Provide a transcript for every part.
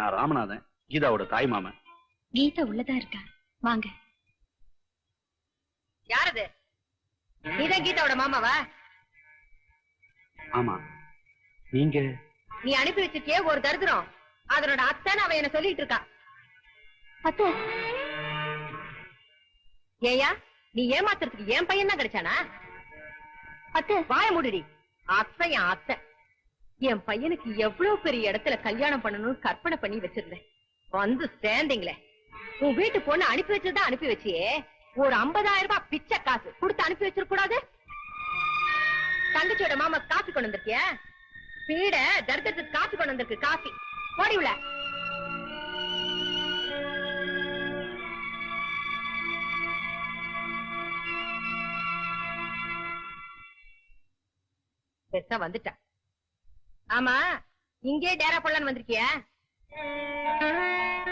நான் ராமநாதன் கீதாவோட தாய் மாமன். கீதா உள்ளதா இருக்கா? வாங்க. யாரது? நீதான் கீதாவோட மாமாவா? ஆமா. நீங்க? நீ அனுப்பி வச்சிருக்கியே ஒரு தருத்திரம் அதனோட அத்தைன்னு அவன் என்ன சொல்லிட்டு இருக்கா. அத்தை. ஏயா நீ ஏமாத்துறதுக்கு என் பையன் தான் கிடைச்சானா? அத்தை. வாய மூடுடி. அத்தை என் அத்தை. என் பையனுக்கு எவ்வளவு பெரிய இடத்துல கல்யாணம் பண்ணணும்னு கற்பனை பண்ணி வச்சிருந்தேன். வந்து சேர்ந்தீங்களே உன் வீட்டு பொண்ணு அனுப்பி வச்சதான் அனுப்பி வச்சியே. ஒரு 50000 ரூபாய் பிச்சை காசு. கொடுத்து அனுப்பி வச்சிருக்க கூடாது தங்கச்சியோட மாமா காசு கொண்டு வந்திருக்கிய? பீட தரித்திரத்துக்கு காசு கொண்டு வந்திருக்கு காசு போடி உள்ள. பெருசா வந்துட்டா. ஆமா இங்கே டேரா போடலான்னு வந்திருக்கிய?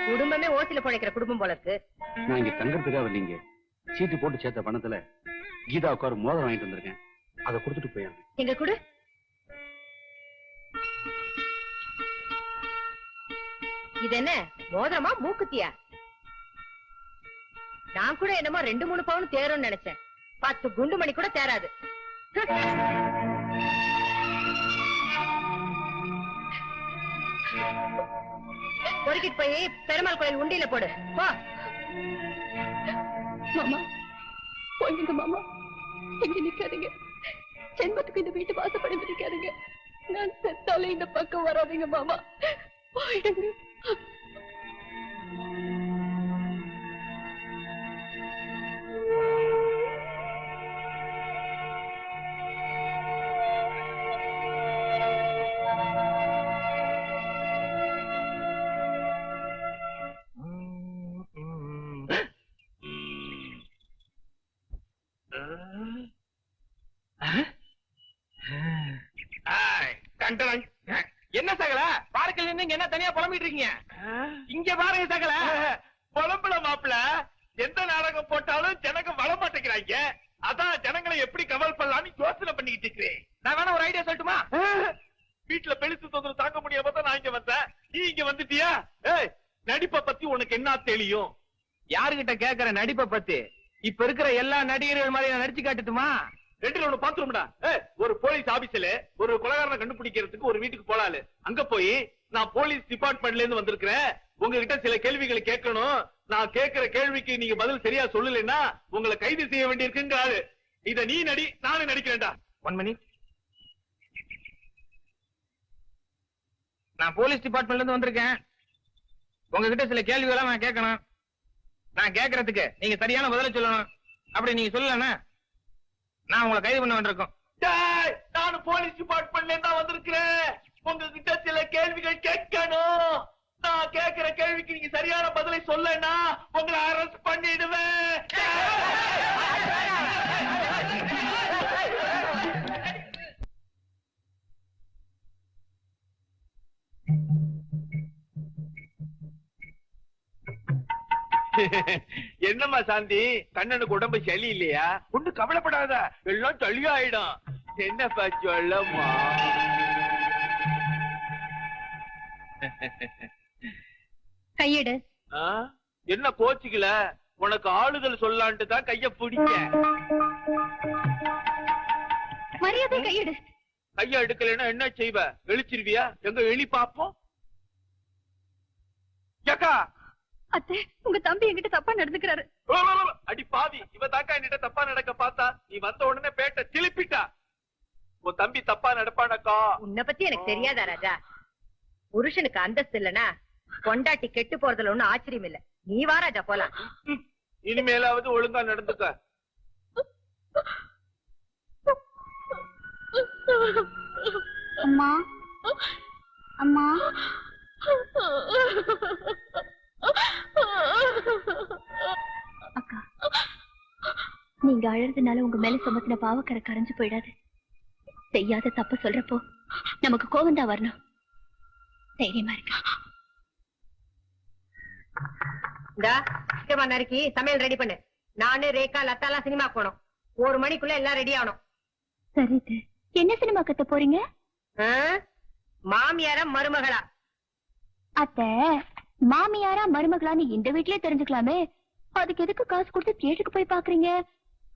குடும்பமே ஓசில பிழைக்கிற குடும்பம் போல இருக்கு. நான் இங்க தங்கறதுக்காக வரலீங்க சீட்டு போட்டு சேர்த்த பணத்துல கீதாவுக்கு ஒரு மோதிரம் வாங்கிட்டு வந்திருக்கேன். அதை கொடுத்துட்டு போயாங்க எங்க குடு. இது என்ன மோதிரமா மூக்குத்தியா? நான் கூட என்னமோ ரெண்டு மூணு பவுன் தேரும்னு நினைச்சேன். பத்து குண்டு மணி கூட தேராது. பொறுக்கிட்டு போய் பெருமாள் கோயில் உண்டியில போடு. போ. மாமா போயிடுங்க மாமா. இங்க நிக்காதீங்க. ஜென்மத்துக்கு இந்த வீட்டு வாசப்படி நிக்காதீங்க. நான் செத்தாலே இந்த பக்கம் வராதீங்க மாமா. போயிடுங்க தனியா புலம்பிட்டு இருக்கீங்க. இங்க பாருங்க சகல. புலம்புல மாப்பிள எந்த நாடகம் போட்டாலும் ஜனங்க வர மாட்டேங்கிறாங்க. அதான் ஜனங்களை எப்படி கவல் பண்ணலாம்னு யோசனை பண்ணிக்கிட்டு இருக்கிறேன். நான் வேணா ஒரு ஐடியா சொல்லட்டுமா? வீட்டுல பெருசு தொந்தரவு தாங்க முடியாம தான் நான் இங்க வந்தேன். நீ இங்க வந்துட்டியா? ஏய் நடிப்பை பத்தி உனக்கு என்ன தெரியும்? யாருகிட்ட கேக்குற நடிப்பை பத்தி? இப்ப இருக்கிற எல்லா நடிகர்கள் மாதிரி நான் நடிச்சு காட்டுட்டுமா? ரெண்டுல ஒண்ணு பாத்துரும்டா ஒரு போலீஸ் ஆபீஸ்ல ஒரு கொலகாரனை கண்டுபிடிக்கிறதுக்கு ஒரு வீட்டுக்கு போலாலு அங்க போய் நான் போலீஸ் டிபார்ட்மெண்ட்ல இருந்து வந்திருக்கிறேன். உங்ககிட்ட சில கேள்விகளை கேட்கணும். நான் கேட்கிற கேள்விக்கு நீங்க பதில் சரியா சொல்லலைன்னா உங்களை கைது செய்ய வேண்டியிருக்குங்கிறாரு. இத நீ நடி நானும் நடிக்கிறேன்டா. ஒன் மினிட் நான் போலீஸ் டிபார்ட்மெண்ட்ல இருந்து வந்திருக்கேன். உங்ககிட்ட சில கேள்விகளை நான் கேட்கணும். நான் கேட்கறதுக்கு நீங்க சரியான பதில சொல்லணும். அப்படி நீங்க சொல்லலன்னா நான் உங்களை கைது பண்ண வேண்டியிருக்கோம். நானும் போலீஸ் டிபார்ட்மெண்ட்ல இருந்தா வந்திருக்கிறேன். உங்ககிட்ட சில கேள்விகள் கேட்கணும். நான் கேட்கிற கேள்விக்கு நீங்க சரியான பதிலை சொல்லனா உங்களை அரெஸ்ட் பண்ணிடுவேன். என்னம்மா சாந்தி? கண்ணனுக்கு உடம்பு சளி இல்லையா ஒண்ணு கவலைப்படாத. எல்லாம் சளியாயிடும் என்னப்பா சொல்லம்மா? கையெடு. ஆ? என்ன கோச்சுக்கல? உனக்கு ஆளுதல் சொல்லான்ட்டு தான் கைய பிடிக்க மரியாதை கையெடு. கைய எடுக்கலைன்னா என்ன செய்வ? எழுச்சிருவியா? எங்க எலி பாப்போம்? ஏக்கா அத்தை உங்க தம்பி என்கிட்ட தப்பா நடந்துக்கிறாரு. அடி பாவி. இவ தாக்கா என்கிட்ட தப்பா நடக்க பார்த்தா? நீ வந்த உடனே பேட்ட திருப்பிட்டா? உன் தம்பி தப்பா நடப்பானக்கா? உன்னை பத்தி எனக்கு தெரியாதா ராஜா? புருஷனுக்கு அந்தஸ்து இல்லனா பொண்டாட்டி கெட்டு போறதுல ஒண்ணும் ஆச்சரியம் இல்ல. நீ வா ராஜா போலாம். இனிமேலாவது ஒழுங்கா நடந்துக்க. அம்மா. அம்மா. அக்கா நீங்க அழறதுனால உங்க மேல சுமத்தின பாவக்கரை கரைஞ்சு போயிடாது. செய்யாத தப்பு சொல்றப்போ நமக்கு கோவம் தான் வரணும். தைரியமா இருக்க நறுக்கி சமையல் ரெடி பண்ணு. நானு ரேகா லத்தாலாம் சினிமா போனோம் ஒரு மணிக்குள்ள எல்லாம் ரெடி ஆகணும். சரி என்ன சினிமா கத்த போறீங்க? மாமியாரா மருமகளா? அத்த மாமியாரா மருமகளான்னு இந்த வீட்லயே தெரிஞ்சுக்கலாமே. அதுக்கு எதுக்கு காசு கொடுத்து தியேட்டருக்கு போய் பாக்குறீங்க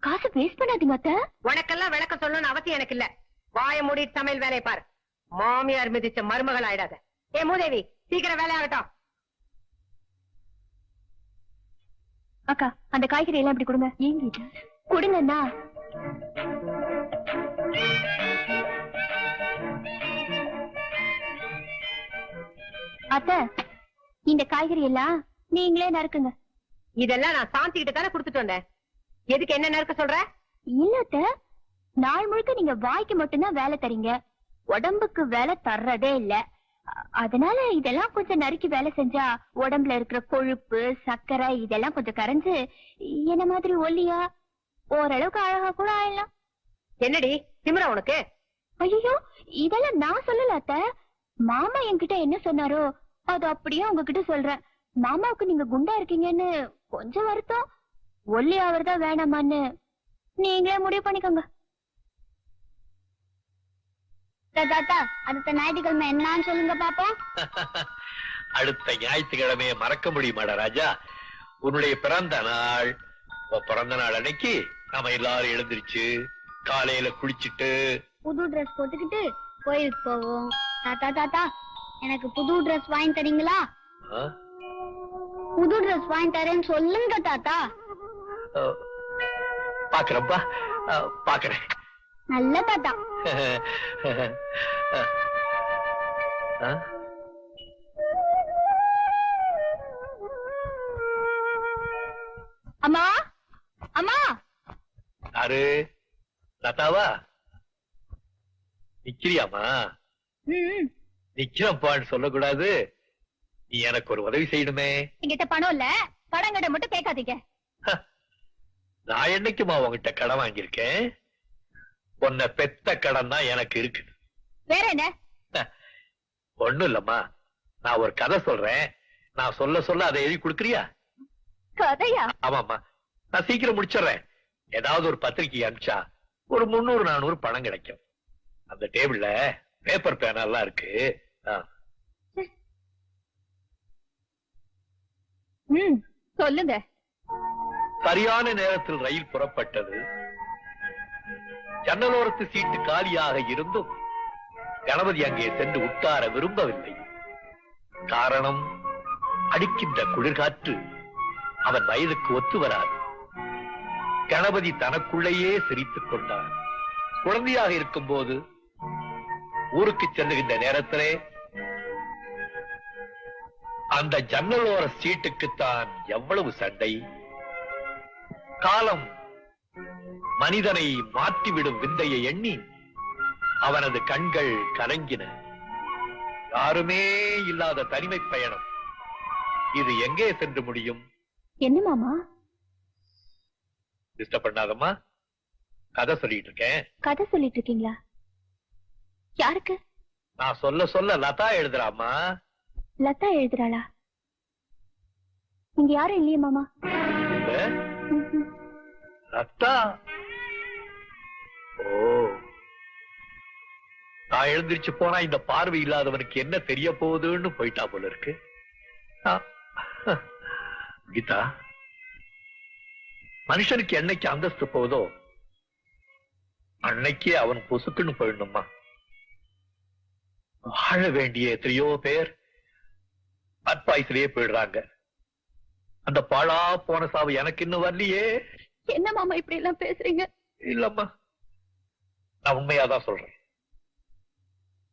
காசு வேஸ்ட் பண்ணாதீங்க அத்த. உனக்கெல்லாம் விளக்க சொல்லணும்னு அவசியம் எனக்கு இல்ல. வாய மூடிட்டு சமையல் வேலையை பாரு. மாமியார் மிதிச்ச மருமகள் ஆயிடாத ஏ மூதேவி சீக்கிரம் வேலையாகட்டும். அக்கா அந்த காய்கறி எல்லாம் இப்படி கொடுங்க. ஏங்கிட்ட கொடுங்கண்ணா. அத்த இந்த காய்கறி எல்லாம் நீங்களே நறுக்குங்க. இதெல்லாம் நான் சாந்திக்கிட்ட தானே கொடுத்துட்டு வந்தேன். எதுக்கு என்ன நறுக்க சொல்ற? இல்ல அத்த நாள் முழுக்க நீங்க வாய்க்கு மட்டும்தான் வேலை தரீங்க. உடம்புக்கு வேலை தர்றதே இல்ல. அதனால இதெல்லாம் கொஞ்சம் நறுக்கி வேலை செஞ்சா உடம்புல இருக்கிற கொழுப்பு சர்க்கரை இதெல்லாம் கொஞ்சம் கரைஞ்சு என்ன மாதிரி ஒல்லியா ஓரளவுக்கு அழகா கூட ஆயிடலாம். என்னடி? திமிரா உனக்கு? ஐயோ இதெல்லாம் நான் சொல்லல அத்த. மாமா என்கிட்ட என்ன சொன்னாரோ அது அப்படியே உங்ககிட்ட சொல்றேன். மாமாவுக்கு நீங்க குண்டா இருக்கீங்கன்னு கொஞ்சம் வருத்தம். ஒல்லி ஆவறதா வேணாமான்னு நீங்களே முடிவு பண்ணிக்கோங்க. தாத்தா அடுத்த ஞாயிற்றுக்கிழமை என்னன்னு சொல்லுங்க பாப்போம். அடுத்த ஞாயிற்றுக்கிழமையை மறக்க முடியுமாடா ராஜா? உன்னுடைய பிறந்த நாள். பிறந்த நாள் அன்னைக்கு நாம எல்லாரும் எழுந்திருச்சு காலையில குளிச்சிட்டு புது ட்ரெஸ் போட்டுக்கிட்டு கோயிலுக்கு போவோம். தாத்தா தாத்தா எனக்கு புது ட்ரெஸ் வாங்கி தரீங்களா? புது ட்ரெஸ் வாங்கி தரேன்னு சொல்லுங்க தாத்தா. ஆ, பாக்குறேன். நல்ல ஆ? அம்மா அம்மா. யாரு? லதாவா? நிக்கிறியாமா நிக்கிறப்பான்னு சொல்லக்கூடாது. நீ எனக்கு ஒரு உதவி செய்யணுமே. என்கிட்ட பணம் இல்ல. பணம் மட்டும் கேட்காதீங்க. நான் என்னைக்குமா உன்கிட்ட கடன் வாங்கியிருக்கேன்? உன்னை பெத்த கடன் தான் எனக்கு இருக்குது வேற என்ன? ஒண்ணும் இல்லம்மா. நான் ஒரு கதை சொல்றேன். நான் சொல்ல சொல்ல அதை எழுதி கொடுக்குறியா? கதையா? ஆமாம்மா. நான் சீக்கிரம் முடிச்சிடுறேன். ஏதாவது ஒரு பத்திரிக்கை அனுப்பிச்சா ஒரு முந்நூறு நானூறு பணம் கிடைக்கும். அந்த டேபிள்ல பேப்பர் பேனா எல்லாம் இருக்கு. சொல்லுங்க. சரியான நேரத்தில் ரயில் புறப்பட்டது. ஜன்னலோரத்து சீட்டு காலியாக இருந்தும் கணபதி அங்கே சென்று உட்கார விரும்பவில்லை. காரணம் அடிக்கின்ற குளிர்காற்று அவன் வயதுக்கு ஒத்து வராது. கணபதி தனக்குள்ளேயே சிரித்துக் கொண்டான். குழந்தையாக இருக்கும்போது ஊருக்கு செல்லுகின்ற நேரத்திலே அந்த ஜன்னலோர சீட்டுக்குத்தான் எவ்வளவு சண்டை? காலம் மனிதனை மாற்றிவிடும் விந்தையை எண்ணி அவனது கண்கள் கலங்கின. யாருமே இல்லாத தனிமை பயணம். இது எங்கே சென்று முடியும்? என்ன மாமா? டிஸ்டர்ப் பண்ணாதம்மா கதை சொல்லிட்டு இருக்கேன். கதை சொல்லிட்டு இருக்கீங்களா? யாருக்கு? நான் சொல்ல சொல்ல லதா எழுதுறாமா லதா எழுதுறாளா? இங்க யாரும் இல்லையே மாமா. லதா? நான் எழுந்திருச்சு போனா இந்த பார்வை இல்லாதவனுக்கு என்ன தெரிய போகுதுன்னு போயிட்டா போல இருக்கு. கீதா மனுஷனுக்கு என்னைக்கு அந்தஸ்து போதோ அன்னைக்கே அவன் பொசுக்குன்னு போயிடணுமா? வாழ வேண்டிய எத்தனையோ பேர் அட்பாய்ஸ்லயே போயிடுறாங்க. அந்த பாழா போன சாவு எனக்கு இன்னும் வரலையே. என்ன மாமா இப்படி எல்லாம் பேசுறீங்க? இல்லம்மா. நான் உண்மையாதான் சொல்றேன்.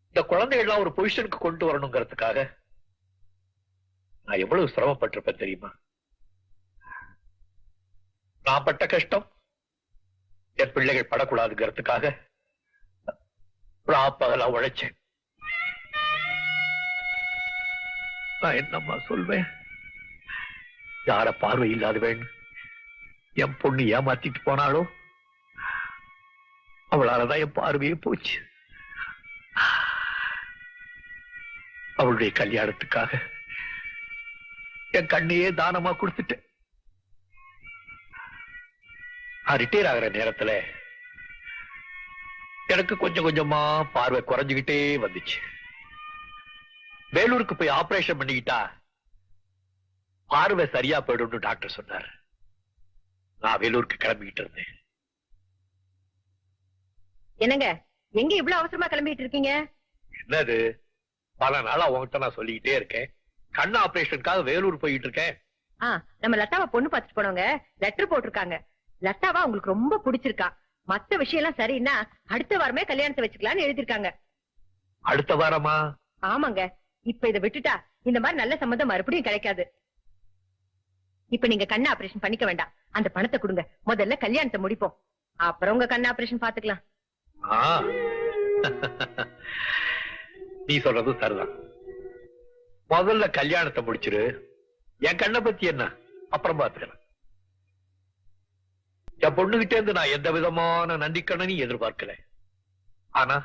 இந்த குழந்தைகள்லாம் ஒரு பொசிஷனுக்கு கொண்டு வரணுங்கிறதுக்காக நான் எவ்வளவு சிரமப்பட்டிருப்பேன் தெரியுமா? நான் பட்ட கஷ்டம் என் பிள்ளைகள் படக்கூடாதுங்கிறதுக்காக பகலா உழைச்சேன். நான் என்னம்மா சொல்வேன்? யார பார்வை இல்லாதவன்? என் பொண்ணு ஏமாத்திட்டு போனாலோ அவளாலதான் என் பார்வையே போச்சு. அவளுடைய கல்யாணத்துக்காக என் கண்ணையே தானமா கொடுத்துட்டேன். நான் ரிட்டையர் ஆகிற நேரத்துல எனக்கு கொஞ்சம் கொஞ்சமா பார்வை குறைஞ்சுகிட்டே வந்துச்சு. வேலூருக்கு போய் ஆபரேஷன் பண்ணிக்கிட்டா பார்வை சரியா போயிடும் டாக்டர் சொன்னார். நான் வேலூருக்கு கிளம்பிக்கிட்டு இருந்தேன். என்னங்க எங்க இவ்வளவு அவசரமா கிளம்பிட்டு இருக்கீங்க? என்னது? பல நாளா உன்கிட்ட நான் சொல்லிக்கிட்டே இருக்கேன். கண் ஆபரேஷனுக்காக வேலூர் போயிட்டு இருக்கேன். ஆ நம்ம லதாவை பொண்ணு பார்த்துட்டு போனவங்க லெட்டர் போட்டிருக்காங்க. லதாவா உங்களுக்கு ரொம்ப பிடிச்சிருக்கா. மத்த விஷயம் எல்லாம் சரின்னா அடுத்த வாரமே கல்யாணத்தை வச்சுக்கலாம்னு எழுதிருக்காங்க அடுத்த வாரமா? ஆமாங்க. இப்ப இதை விட்டுட்டா இந்த மாதிரி நல்ல சம்மந்தம் மறுபடியும் கிடைக்காது. இப்ப நீங்க கண் ஆபரேஷன் பண்ணிக்க வேண்டாம். அந்த பணத்தை கொடுங்க. முதல்ல கல்யாணத்தை முடிப்போம். அப்புறம் உங்க கண் ஆபரேஷன் பாத்துக்கலாம். நீ சொல்றது சரிதான். முதல்ல கல்யாணத்தை முடிச்சிரு. என் கண்ணை பத்தி என்ன? அப்புறம் பாத்துக்கலாம் என் பொண்ணுகிட்டே இருந்து நான் எந்த விதமான நன்றிக்கண்ணனையும் எதிர்பார்க்கல. ஆனா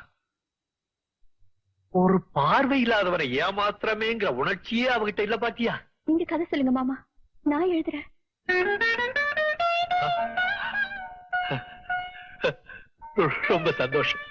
ஒரு பார்வை இல்லாதவரை ஏமாத்திரமேங்கிற உணர்ச்சியே அவகிட்ட இல்ல பாத்தியா? நீங்க கதை சொல்லுங்க மாமா. நான் எழுதுறேன். ரொம்ப சந்தோஷம்